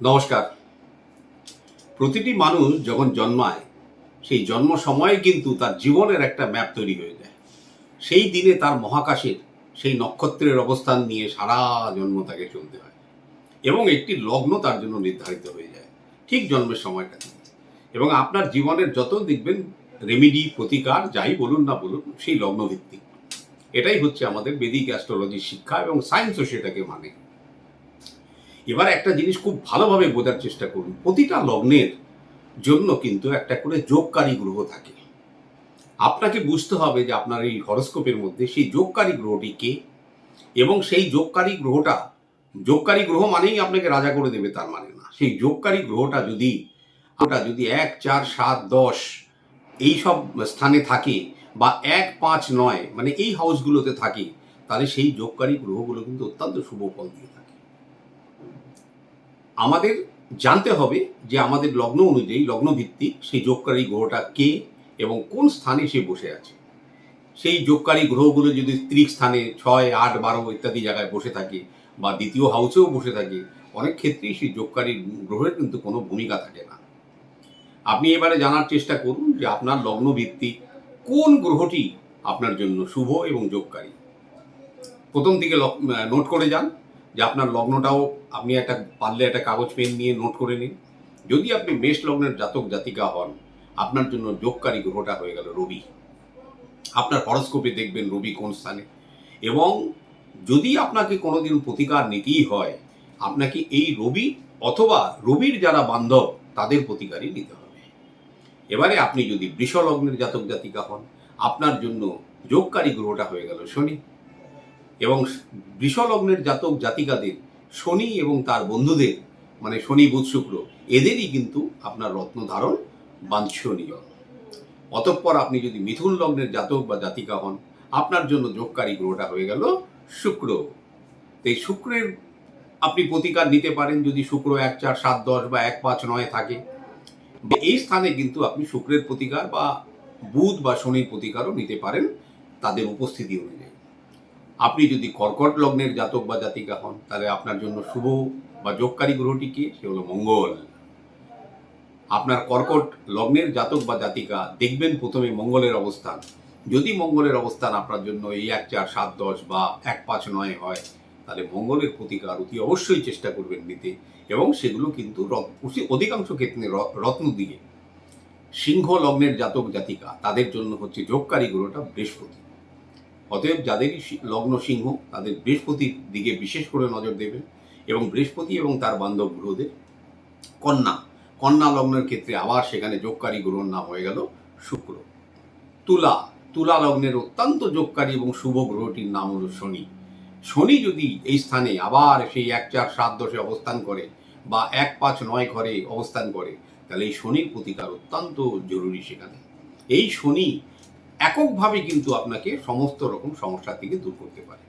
নমস্কার। প্রতিটি মানুষ যখন জন্মায়, সেই জন্ম সময়ে কিন্তু তার জীবনের একটা ম্যাপ তৈরি হয়ে যায়। সেই দিনে তার মহাকাশের সেই নক্ষত্রের অবস্থান নিয়ে সারা জন্ম তাকে চলতে হয় এবং একটি লগ্ন তার জন্য নির্ধারিত হয়ে যায় ঠিক জন্মের সময়টাতে। এবং আপনার জীবনের যত দেখবেন রেমিডি প্রতিকার, যাই বলুন না বলুন, সেই লগ্ন ভিত্তিক এটাই হচ্ছে আমাদের বেদিক অ্যাস্ট্রোলজির শিক্ষা এবং সায়েন্সও সেটাকে মানে। এবার একটা জিনিস খুব ভালোভাবে বোঝার চেষ্টা করুন। প্রতিটা লগ্নের জন্য কিন্তু একটা করে যোগকারী গ্রহ থাকে। আপনাকে বুঝতে হবে যে আপনার এই হরস্কোপের মধ্যে সেই যোগকারী গ্রহটি কে? এবং সেই যোগকারী গ্রহটা, যোগকারী গ্রহ মানেই আপনাকে রাজা করে দেবে, তার মানে না। সেই যোগকারী গ্রহটা যদি, ওটা যদি এক, চার, সাত, দশ এই সব স্থানে থাকে বা এক, পাঁচ, নয় মানে এই হাউসগুলোতে থাকে, তাহলে সেই যোগকারী গ্রহগুলো কিন্তু অত্যন্ত শুভ ফল দিয়ে থাকে। আমাদের জানতে হবে যে আমাদের লগ্ন অনুযায়ী লগ্ন ভিত্তিক সেই যোগকারী গ্রহটা কে এবং কোন স্থানে সে বসে আছে। সেই যোগকারী গ্রহগুলো যদি স্ত্রী স্থানে ছয়, আট, বারো ইত্যাদি জায়গায় বসে থাকে বা দ্বিতীয় হাউসেও বসে থাকে, অনেক ক্ষেত্রেই সেই যোগকারী গ্রহের কিন্তু কোনো ভূমিকা থাকে না। আপনি এবারে জানার চেষ্টা করুন যে আপনার লগ্ন ভিত্তিক কোন গ্রহটি আপনার জন্য শুভ এবং যোগকারী। প্রথম দিকে নোট করে যান। যে আপনার লগ্নটাও আপনি একটা পারলে একটা কাগজ, পেন নিয়ে নোট করে নিন। যদি আপনি মেষ লগ্নের জাতক, জাতিকা হন, আপনার জন্য যোগকারী গ্রহটা হয়ে গেল রবি। আপনার হরস্কোপে দেখবেন রবি কোন স্থানে। এবং যদি আপনাকে কোনোদিন প্রতিকার নিতেই হয়, আপনাকে এই রবি অথবা রবির যারা বান্ধব, তাদের প্রতিকারই নিতে হবে। এবারে আপনি যদি বৃষ লগ্নের জাতক, জাতিকা হন, আপনার জন্য যোগকারী গ্রহটা হয়ে গেল শনি। এবং বৃষ লগ্নের জাতক জাতিকাদের শনি এবং তার বন্ধুদের মানে শনি বুধ শুক্র, এদেরই কিন্তু আপনার রত্ন ধারণ বাঞ্ছনীয়। অতঃপর আপনি যদি মিথুন লগ্নের জাতক বা জাতিকা হন, আপনার জন্য যোগকারী গ্রহটা হয়ে গেল শুক্র। এই শুক্রের আপনি প্রতিকার নিতে পারেন যদি শুক্র এক চার সাত দশ বা এক পাঁচ নয় থাকে। এই স্থানে কিন্তু আপনি শুক্রের প্রতিকার বা বুধ বা শনির প্রতিকারও নিতে পারেন, তাদের উপস্থিতি অনুযায়ী আপনি যদি কর্কট লগ্নের জাতক বা জাতিকা হন, তাহলে আপনার জন্য শুভ বা যোগকারী গ্রহটি কি? সে হলো মঙ্গল। আপনার কর্কট লগ্নের জাতক বা জাতিকা দেখবেন প্রথমে মঙ্গলের অবস্থান। যদি মঙ্গলের অবস্থান আপনার জন্য এই এক চার সাত দশ বা এক পাঁচ নয় হয়, তাহলে মঙ্গলের প্রতিকার অতি অবশ্যই চেষ্টা করবেন নিতে। এবং সেগুলো কিন্তু অধিকাংশ ক্ষেত্রে রত্ন দিয়ে। সিংহ লগ্নের জাতক জাতিকা, তাদের জন্য হচ্ছে যোগকারী গ্রহটা বৃহস্পতি। অতএব যাদেরই লগ্ন সিংহ, তাদের বৃহস্পতির দিকে বিশেষ করে নজর দেবেন এবং বৃহস্পতি এবং তার বান্ধব গ্রহদের কন্যা কন্যা লগ্নের ক্ষেত্রে আবার সেখানে যোগকারী গ্রহর নাম হয়ে গেল শুক্র। তুলা তুলা লগ্নের অত্যন্ত যোগকারী এবং শুভ গ্রহটির নাম হলো শনি। শনি যদি এই স্থানে আবার সেই এক চার সাত দশে অবস্থান করে বা এক পাঁচ নয় ঘরে অবস্থান করে, তাহলে এই শনির প্রতিকার অত্যন্ত জরুরি সেখানে। এই শনি এককভাবে কিন্তু আপনাকে সমস্ত রকম সমস্যা থেকে দূর করতে পারে।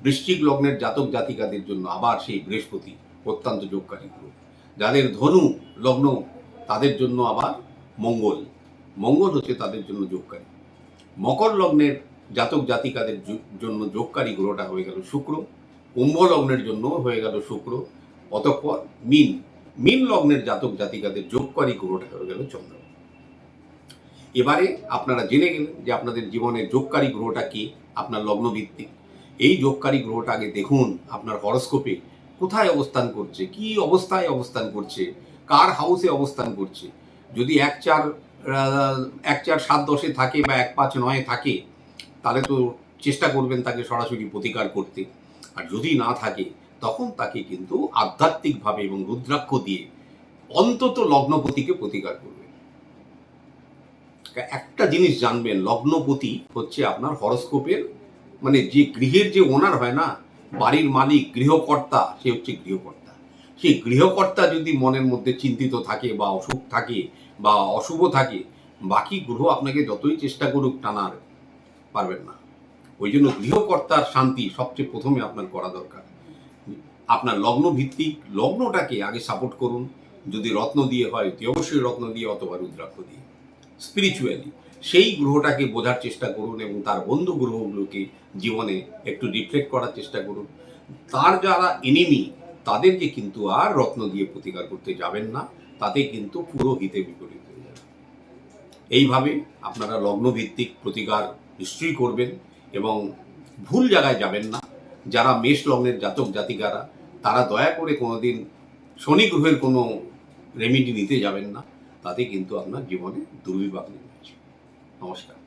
বৃশ্চিক লগ্নের জাতক জাতিকাদের জন্য আবার সেই বৃহস্পতি অত্যন্ত যোগকারী গ্রহ। যাদের ধনু লগ্ন, তাদের জন্য আবার মঙ্গল। মঙ্গল হচ্ছে তাদের জন্য যোগকারী মকর লগ্নের জাতক জাতিকাদের জন্য যোগকারী গ্রহটা হয়ে গেল শুক্র। কুম্ভ লগ্নের জন্য হয়ে গেল শুক্র। অতঃপর মিন। মিন লগ্নের জাতক জাতিকাদের যোগকারী গ্রহটা হয়ে গেল চন্দ্র। এবারে আপনারা জেনে গেলেন যে আপনাদের জীবনের যোগকারী গ্রহটা কি, আপনার লগ্ন ভিত্তিক এই যোগকারী গ্রহটা আগে দেখুন, আপনার হরস্কোপে কোথায় অবস্থান করছে, কি অবস্থায় অবস্থান করছে, কার হাউসে অবস্থান করছে। যদি এক চার এক চার সাত দশে থাকে বা এক পাঁচ নয়ে থাকে, তাহলে তো চেষ্টা করবেন তাকে সরাসরি প্রতিকার করতে। আর যদি না থাকে, তখন তাকে কিন্তু আধ্যাত্মিকভাবে এবং রুদ্রাক্ষ দিয়ে অন্তত লগ্নপতিকে প্রতিকার করবেন। একটা জিনিস জানবেন, লগ্নপতি হচ্ছে আপনার হরস্কোপের মানে যে গৃহের যে ওনার হয় না, বাড়ির মালিক, গৃহকর্তা, সে হচ্ছে গৃহকর্তা। সেই গৃহকর্তা যদি মনের মধ্যে চিন্তিত থাকে বা অসুখ থাকে বা অশুভ থাকে, বাকি গ্রহ আপনাকে যতই চেষ্টা করুক টানার পারবেন না। ওই জন্য গৃহকর্তার শান্তি সবচেয়ে প্রথমে আপনার করা দরকার। আপনার লগ্ন ভিত্তিক লগ্নটাকে আগে সাপোর্ট করুন। যদি রত্ন দিয়ে হয়, অবশ্যই রত্ন দিয়ে অথবা রুদ্রাক্ষ দিয়ে। স্পিরিচুয়ালি সেই গ্রহটাকে বোঝার চেষ্টা করুন এবং তার বন্ধু গ্রহগুলোকে জীবনে একটু রিফ্লেক্ট করার চেষ্টা করুন। তার যারা এনিমি তাদেরকে কিন্তু আর রত্ন দিয়ে প্রতিকার করতে যাবেন না, তাতে কিন্তু পুরো হিতে বিপরীত হয়ে যাবে। এইভাবে আপনারা লগ্নভিত্তিক প্রতিকার নিশ্চয়ই করবেন এবং ভুল জায়গায় যাবেন না। যারা মেষ লগ্নের জাতক জাতিকারা, তারা দয়া করে কোনোদিন শনি গ্রহের কোনো রেমিডি নিতে যাবেন না। তাতে কিন্তু আপনার জীবনে দুর্বিপাক নেমে আসবে। নমস্কার।